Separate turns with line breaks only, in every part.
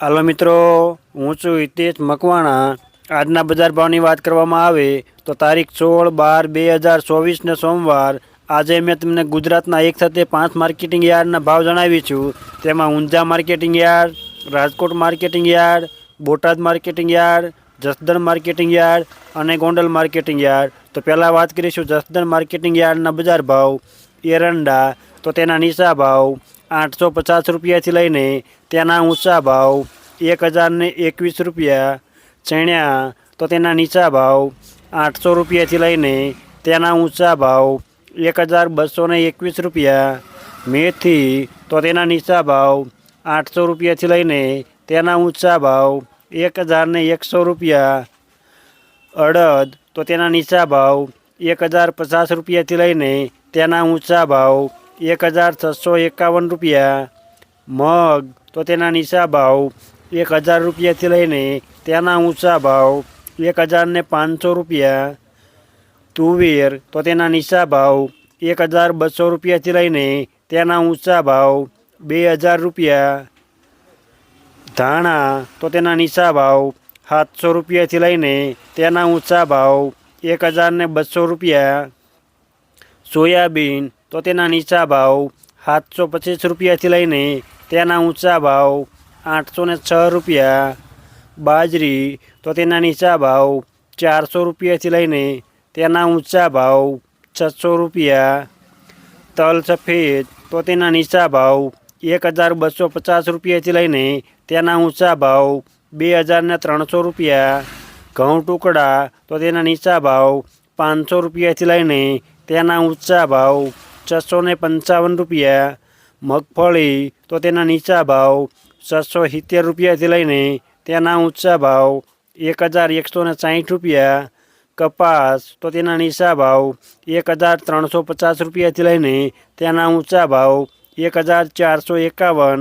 હાલો મિત્રો, હું છું હિતેશ મકવાણા. આજના બજાર ભાવની વાત કરવામાં આવે તો તારીખ સોળ બાર બે હજાર ચોવીસને સોમવાર. આજે મેં તમને ગુજરાતના એક સાથે પાંચ માર્કેટિંગ યાર્ડના ભાવ જણાવી છું. તેમાં Unjha marketing yard, Rajkot marketing yard, Botad marketing yard, Jasdan marketing yard અને ગોંડલ માર્કેટિંગ યાર્ડ. તો પહેલાં વાત કરીશું જસદણ માર્કેટિંગ યાર્ડના બજાર ભાવ. એરંડા, તો તેના નીચા ભાવ. આઠસો પચાસ રૂપિયાથી લઈને તેના ઊંચા ભાવ એક હજારને એકવીસ રૂપિયા ચણ્યા તો તેના નીચા ભાવ આઠસો રૂપિયાથી લઈને તેના ઊંચા ભાવ એક હજાર બસોને એકવીસ રૂપિયા મેથી તો તેના નીચા ભાવ આઠસો રૂપિયાથી લઈને તેના ઊંચા ભાવ એક હજારને એકસો રૂપિયા અડદ તો તેના નીચા ભાવ એક હજાર પચાસ રૂપિયાથી લઈને તેના ઊંચા ભાવ એક હજાર છસો એકાવન રૂપિયા. મગ તો તેના નીચા ભાવ એક હજાર રૂપિયાથી લઈને તેના ઊંચા ભાવ એક હજારને પાંચસો રૂપિયા. તુવેર તો તેના નીચા ભાવ એક હજાર બસો રૂપિયાથી લઈને તેના ઊંચા ભાવ બે હજાર રૂપિયા. ધાણા તો તેના નીચા ભાવ સાતસો રૂપિયાથી લઈને તેના ઊંચા ભાવ એક હજારને બસો રૂપિયા. સોયાબીન તો તેના નીચા ભાવ સાતસો પચીસ રૂપિયાથી લઈને તેના ઊંચા ભાવ આઠસો ને છ રૂપિયા. બાજરી, તો તેના નીચા ભાવ ચારસો રૂપિયાથી લઈને તેના ઊંચા ભાવ છસો રૂપિયા. તલ સફેદ, તો તેના નીચા ભાવ એક હજાર બસો પચાસ રૂપિયાથી લઈને તેના ઊંચા ભાવ બે હજારને ત્રણસો રૂપિયા. ઘઉં ટુકડા, તો તેના નીચા ભાવ પાંચસો રૂપિયાથી લઈને તેના ઊંચા ભાવ છસો ને પંચાવન રૂપિયા, મગફળી તો તેના નીચા ભાવ છસો સિત્તેર રૂપિયાથી લઈને તેના ઊંચા ભાવ એક હજાર એકસો ને સાહીઠ રૂપિયા, કપાસ તો તેના નીચા ભાવ એક હજાર ત્રણસો પચાસ રૂપિયાથી લઈને તેના ઊંચા ભાવ એક હજાર ચારસો એકાવન,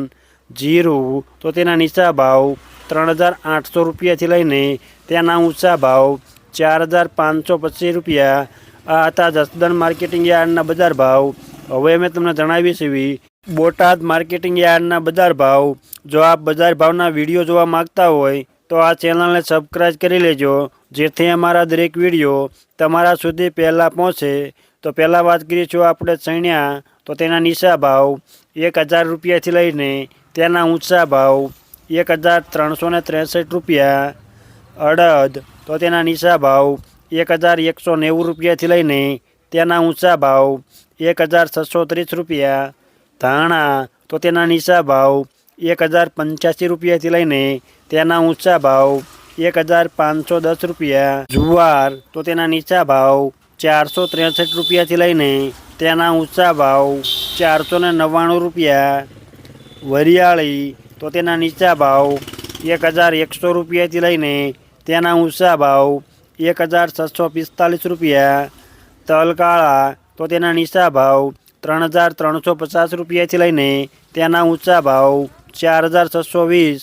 જીરું તો તેના નીચા ભાવ ત્રણ હજાર આઠસો રૂપિયાથી લઈને તેના ઊંચા ભાવ ચાર હજાર પાંચસો પચીસ રૂપિયા આ હતા જસદણ માર્કેટિંગ યાર્ડના બજાર ભાવ. હવે મેં તમને જણાવી છીએ બોટાદ માર્કેટિંગ યાર્ડના બજાર ભાવ. જો આપ બજાર ભાવના વીડિયો જોવા માગતા હોય, તો આ ચેનલને સબસ્ક્રાઈબ કરી લેજો, જેથી અમારા દરેક વીડિયો તમારા સુધી પહેલાં પહોંચે. તો પહેલાં વાત કરીશું આપણે ચણ્યા તો તેના નીચા ભાવ. એક હજાર રૂપિયાથી લઈને તેના ઊંચા ભાવ. એક હજાર ત્રણસો ત્રેસઠ રૂપિયા. અડદ, તો તેના નીચા ભાવ. એક હજાર એકસો નેવું રૂપિયાથી લઈને તેના ઊંચા ભાવ એક હજાર છસો ત્રીસ રૂપિયા ધાણા તો તેના નીચા ભાવ એક હજાર પંચ્યાસી રૂપિયાથી લઈને તેના ઊંચા ભાવ એક હજાર પાંચસો દસ રૂપિયા જુવાર તો તેના નીચા ભાવ ચારસો ત્રેસઠ રૂપિયાથી લઈને તેના ઊંચા ભાવ ચારસો ને નવ્વાણું રૂપિયા વરિયાળી તો તેના નીચા ભાવ એક હજાર એકસો રૂપિયાથી લઈને તેના ઊંચા ભાવ એક હજાર છસો પિસ્તાલીસ રૂપિયા. તલ કાળા તો તેના નીચા ભાવ ત્રણ હજાર ત્રણસો પચાસ રૂપિયાથી લઈને તેના ઊંચા ભાવ ચાર હજાર છસો વીસ.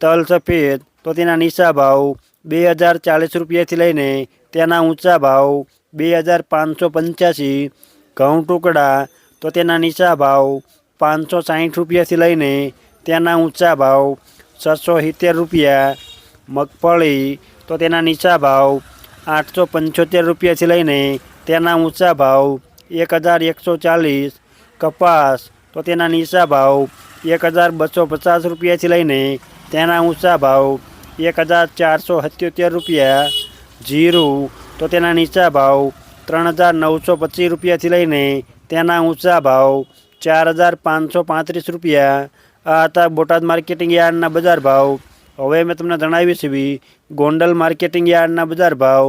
તલ સફેદ, તો તેના નીચા ભાવ બે હજાર ચાલીસ રૂપિયાથી લઈને તેના ઊંચા ભાવ બે હજાર પાંચસો પંચ્યાસી. ઘઉં ટુકડા, તો તેના નીચા ભાવ પાંચસો સાહીઠ રૂપિયાથી લઈને તેના ઊંચા ભાવ છસો સિત્તેર રૂપિયા. મગફળી તો તેના નીચા ભાવ આઠસો પંચોતેર રૂપિયાથી લઈને તેના ઊંચા ભાવ એક હજાર એકસો ચાલીસ કપાસ, તો તેના નીચા ભાવ એક હજાર બસો પચાસ રૂપિયાથી લઈને તેના ઊંચા ભાવ એક હજાર ચારસો સત્યોતેર રૂપિયા. જીરું, તો તેના નીચા ભાવ ત્રણ હજાર નવસો પચીસ રૂપિયાથી લઈને તેના ઊંચા ભાવ ચાર હજાર પાંચસો પાંત્રીસ રૂપિયા. આ હતા બોટાદ માર્કેટિંગ યાર્ડના બજાર ભાવ. હવે મેં તમને જણાવીશ બી, ગોંડલ માર્કેટિંગ યાર્ડના બજાર ભાવ.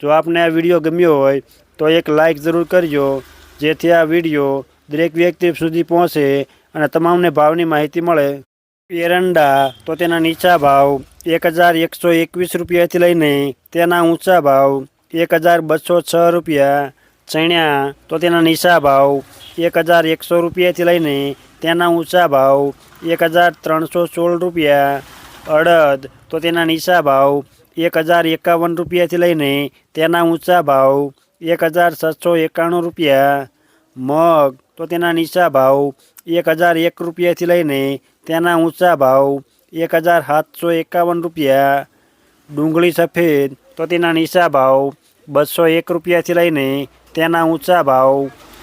જો આપને આ વીડિયો ગમ્યો હોય, તો એક લાઇક જરૂર કરજો, જેથી આ વીડિયો દરેક વ્યક્તિ સુધી પહોંચે અને તમામને ભાવની માહિતી મળે. એરંડા, તો તેના નીચા ભાવ, એક હજાર એકસો એકવીસ રૂપિયાથી લઈને તેના ઊંચા ભાવ, એક હજાર બસો છ રૂપિયા. ચણ્યા, તો તેના નીચા ભાવ, એક હજાર એકસો રૂપિયાથી લઈને તેના ઊંચા ભાવ, એક હજાર ત્રણસો સોળ રૂપિયા. અડદ તો તેના નીચા ભાવ એક હજાર એકાવન રૂપિયાથી લઈને તેના ઊંચા ભાવ એક હજાર છસો એકાણું રૂપિયા મગ તો તેના નીચા ભાવ એક હજાર એક રૂપિયાથી લઈને તેના ઊંચા ભાવ એક હજાર સાતસો એકાવન રૂપિયા ડુંગળી સફેદ તો તેના નીચા ભાવ બસો એક રૂપિયાથી લઈને તેના ઊંચા ભાવ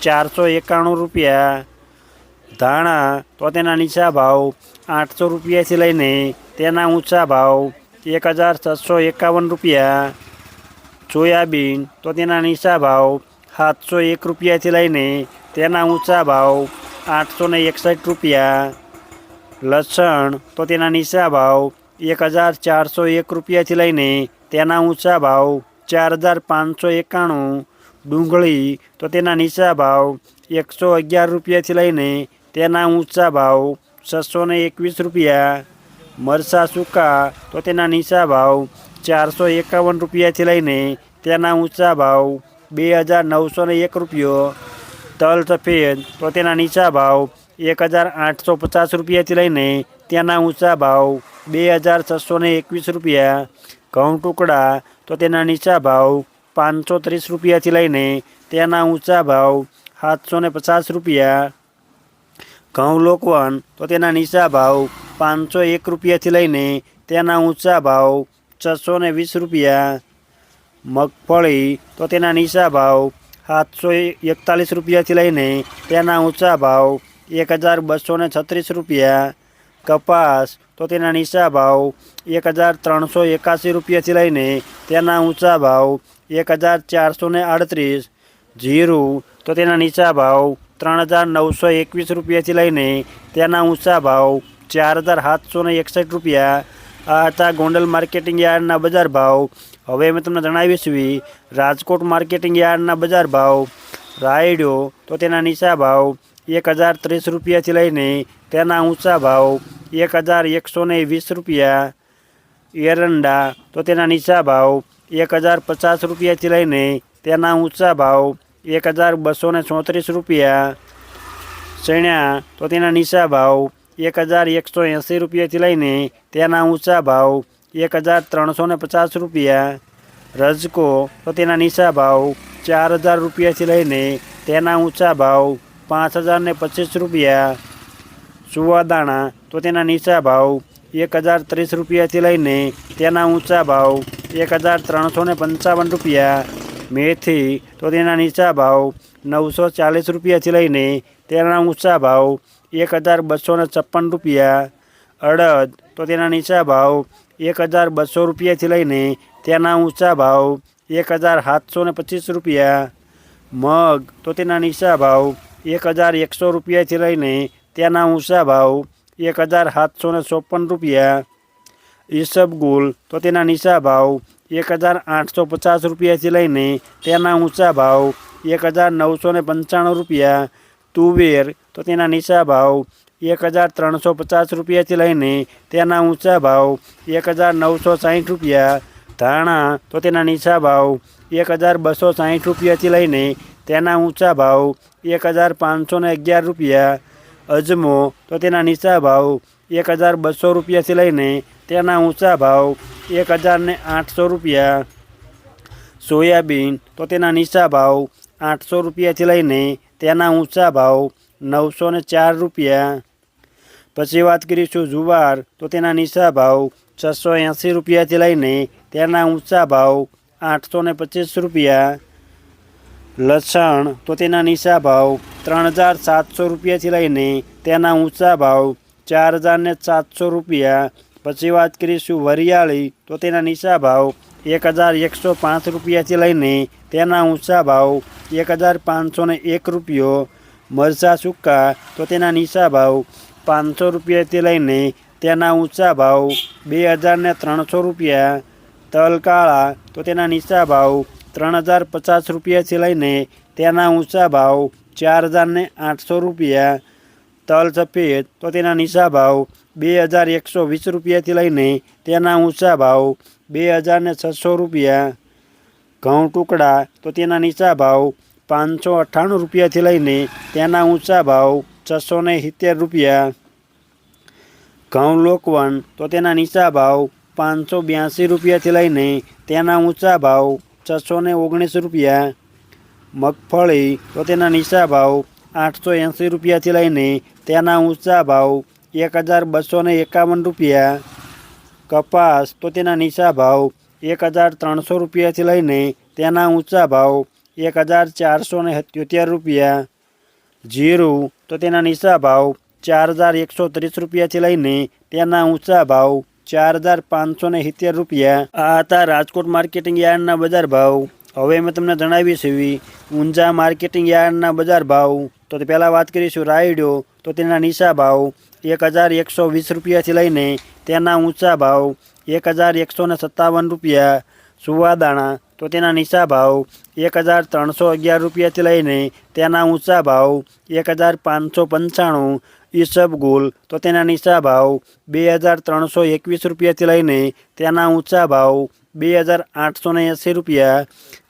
ચારસો એકાણું રૂપિયા ધાણા તો તેના નીચા ભાવ આઠસો રૂપિયાથી લઈને તેના ઊંચા ભાવ એક હજાર છસો એકાવન રૂપિયા. સોયાબીન તો તેના નીચા ભાવ સાતસો એક રૂપિયાથી લઈને તેના ઊંચા ભાવ આઠસો ને એકસઠ રૂપિયા. લસણ તો તેના નીચા ભાવ એક હજાર ચારસો એક રૂપિયાથી લઈને તેના ઊંચા ભાવ ચાર હજાર પાંચસો એકાણું. ડુંગળી તો તેના નીચા ભાવ એકસો અગિયાર રૂપિયાથી લઈને તેના ઊંચા ભાવ છસો એકવીસ રૂપિયા. મરચાં સૂકા, તો તેના નીચા ભાવ ચારસો એકાવન રૂપિયાથી લઈને તેના ઊંચા ભાવ બે હજાર નવસો ને એક રૂપિયો. તલ સફેદ, તો તેના નીચા ભાવ એક હજાર આઠસો પચાસ રૂપિયાથી લઈને તેના ઊંચા ભાવ બે હજાર છસો ને એકવીસ રૂપિયા. ઘઉં ટુકડા, તો તેના નીચા ભાવ પાંચસો ત્રીસ રૂપિયાથી લઈને તેના ઊંચા ભાવ સાતસો ને પચાસ રૂપિયા. ઘઉં લોકવન, તો તેના નીચા ભાવ પાંચસો એક રૂપિયાથી લઈને તેના ઊંચા ભાવ છસો ને વીસ રૂપિયા. મગફળી, તો તેના નીચા ભાવ સાતસો એકતાલીસ રૂપિયાથી લઈને તેના ઊંચા ભાવ એક હજાર બસો ને છત્રીસ રૂપિયા. કપાસ, તો તેના નીચા ભાવ એક હજાર ત્રણસો એકાસી રૂપિયાથી લઈને તેના ઊંચા ભાવ એક હજાર ચારસો ને આડત્રીસ. જીરું, તો તેના નીચા ભાવ ત્રણ હજાર નવસો એકવીસ રૂપિયાથી લઈને તેના ઊંચા ભાવ ચાર હજાર સાતસો એકસઠ રૂપિયા. આ હતા ગોંડલ માર્કેટિંગ યાર્ડના બજાર ભાવ. હવે મેં તમને જણાવીશું રાજકોટ માર્કેટિંગ યાર્ડના બજાર ભાવ. રાયડો તો તેના નીચા ભાવ એક હજાર ત્રીસ રૂપિયાથી લઈને તેના ઊંચા ભાવ એક હજાર એકસો વીસ રૂપિયા. એરંડા તો તેના નીચા ભાવ એક હજાર પચાસ રૂપિયાથી લઈને તેના ઊંચા ભાવ એક હજાર બસો ને ચોત્રીસ રૂપિયા. ચણ્યા તો તેના નીચા ભાવ એક હજાર એકસો એંસી રૂપિયાથી લઈને તેના ઊંચા ભાવ એક હજાર ત્રણસો ને પચાસ રૂપિયા. રજકો તો તેના નીચા ભાવ ચાર હજાર રૂપિયાથી લઈને તેના ઊંચા ભાવ પાંચ હજાર ને પચીસ રૂપિયા. સુવાદાણા તો તેના નીચા ભાવ એક હજાર ત્રીસ રૂપિયાથી લઈને તેના ઊંચા ભાવ એક હજાર ત્રણસો ને પંચાવન રૂપિયા. મેથી તો તેના નીચા ભાવ નવસો ચાલીસ રૂપિયાથી લઈને તેના ઊંચા ભાવ એક હજાર બસો છપ્પન રૂપિયા. અડદ તો તેના નીચા ભાવ એક હજાર બસો રૂપિયાથી લઈને તેના ઊંચા ભાવ એક હજાર સાતસો પચીસ રૂપિયા. મગ તો તેના નીચા ભાવ એક હજાર એકસો રૂપિયાથી લઈને તેના ઊંચા ભાવ એક હજાર સાતસો ચોપન રૂપિયા. ઈસબગુલ તો તેના નીચા ભાવ એક હજાર આઠસો પચાસ રૂપિયાથી લઈને તેના ઊંચા ભાવ એક હજાર નવસો ને પંચાણું રૂપિયા. તુવેર, તો તેના નીચા ભાવ એક હજાર ત્રણસો પચાસ રૂપિયાથી લઈને તેના ઊંચા ભાવ એક હજાર નવસો સાહીઠ રૂપિયા. ધાણા, તો તેના નીચા ભાવ એક હજાર બસો સાહીઠ રૂપિયાથી લઈને તેના ઊંચા ભાવ એક હજાર પાંચસો ને અગિયાર રૂપિયા. અજમો, તો તેના નીચા ભાવ એક હજાર બસો રૂપિયાથી લઈને તેના ઊંચા ભાવ એક હજારને આઠસો રૂપિયા. સોયાબીન તો તેના નીચા ભાવ આઠસો રૂપિયાથી લઈને તેના ઊંચા ભાવ નવસો ને ચાર રૂપિયા. પછી વાત કરીશું જુવાર તો તેના નીચા ભાવ છસો એંસી રૂપિયાથી લઈને તેના ઊંચા ભાવ આઠસો ને પચીસ રૂપિયા. લસણ તો તેના નીચા ભાવ ત્રણ હજાર સાતસો રૂપિયાથી લઈને તેના ઊંચા ભાવ ચાર હજાર સાતસો રૂપિયા. પછી વાત કરીશું વરિયાળી, તો તેના નીચા ભાવ એક હજાર એકસો પાંચ રૂપિયાથી લઈને તેના ઊંચા ભાવ એક હજાર પાંચસો ને એક રૂપિયો. મરચાં સૂકા, તો તેના નીચા ભાવ પાંચસો રૂપિયાથી લઈને તેના ઊંચા ભાવ બે હજાર ત્રણસો રૂપિયા. તલ કાળા, તો તેના નીચા ભાવ ત્રણ હજાર પચાસ રૂપિયાથી લઈને તેના ઊંચા ભાવ ચાર હજાર આઠસો રૂપિયા. તલ સફેદ, તો તેના નીચા ભાવ બે હજાર એકસો વીસ રૂપિયાથી લઈને તેના ઊંચા ભાવ બે હજાર ને છસો રૂપિયા. ઘઉં ટુકડા તો તેના નીચા ભાવ પાંચસો અઠ્ઠાણું રૂપિયાથી લઈને તેના ઊંચા ભાવ છસો ને સિત્તેર રૂપિયા. ઘઉં લોકવન તો તેના નીચા ભાવ પાંચસો બ્યાસી રૂપિયાથી લઈને તેના ઊંચા ભાવ છસો ને ઓગણીસ રૂપિયા. મગફળી તો તેના નીચા ભાવ આઠસો એંસી રૂપિયાથી લઈને તેના ઊંચા ભાવ એક હજાર બસો એકાવન રૂપિયા, કપાસ તો તેના નીચા ભાવ એક હજાર ત્રણસો રૂપિયાથી લઈને તેના ઊંચા ભાવ એક હજાર ચારસો ને રૂપિયા, જીરું તો તેના નીચા ભાવ ચાર હજાર એકસો ત્રીસ રૂપિયાથી લઈને તેના ઊંચા ભાવ ચાર હજાર પાંચસો ને સિત્તેર રૂપિયા. આ હતા રાજકોટ માર્કેટિંગ યાર્ડના બજાર ભાવ. હવે મેં તમને જણાવીશ એવી ઊંઝા માર્કેટિંગ યાર્ડના બજાર ભાવ. તો તે પહેલાં વાત કરીશું રાયડો તો તેના નીચા ભાવ એક હજાર એકસો વીસ રૂપિયાથી લઈને તેના ઊંચા ભાવ એક હજાર એકસો ને સત્તાવન રૂપિયા સુવાદાણા તો તેના નીચા ભાવ એક હજાર ત્રણસો અગિયાર રૂપિયાથી લઈને તેના ઊંચા ભાવ એક હજાર પાંચસો પંચાણું ઈસબગુલ તો તેના નીચા ભાવ બે હજાર ત્રણસો એકવીસ રૂપિયાથી લઈને તેના ઊંચા ભાવ બે હજાર આઠસો ને એંસી રૂપિયા,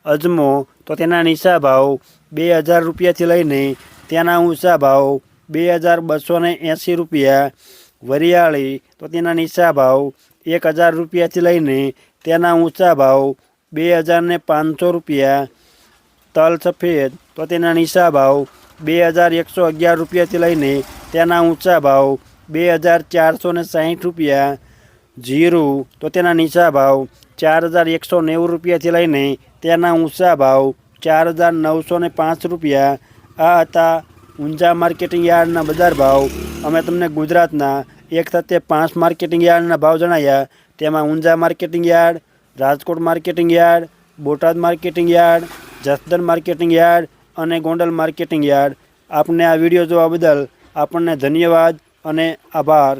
અજમો તો તેના નીચા ભાવ બે હજાર રૂપિયાથી લઈને તેના ઊંચા ભાવ બે હજાર બસો ને એંસી રૂપિયા, વરિયાળી તો તેના નીચા ભાવ એક હજાર રૂપિયાથી લઈને તેના ઊંચા ભાવ બે હજાર ને પાંચસો રૂપિયા. તલ સફેદ તો તેના નીચા ભાવ બે હજાર એકસો અગિયાર રૂપિયાથી લઈને તેના ઊંચા ભાવ બે હજાર ચારસો ને સાહીઠ રૂપિયા. જીરું તો તેના નીચા ભાવ ચાર હજાર એકસો નેવું રૂપિયાથી લઈને તેના ઊંચા ભાવ ચાર હજાર નવસો ને પાંચ રૂપિયા. આ હતા ઊંઝા માર્કેટિંગ યાર્ડના બજાર ભાવ. અમે તમને ગુજરાતના એક સાથે પાંચ માર્કેટિંગ યાર્ડના ભાવ જણાવ્યા તેમાં Unjha marketing yard, Rajkot marketing yard, Botad marketing yard Jasdan marketing yard અને ગોંડલ માર્કેટિંગ યાર્ડ. આપને આ વીડિયો જોવા બદલ આપણને ધન્યવાદ અને આભાર.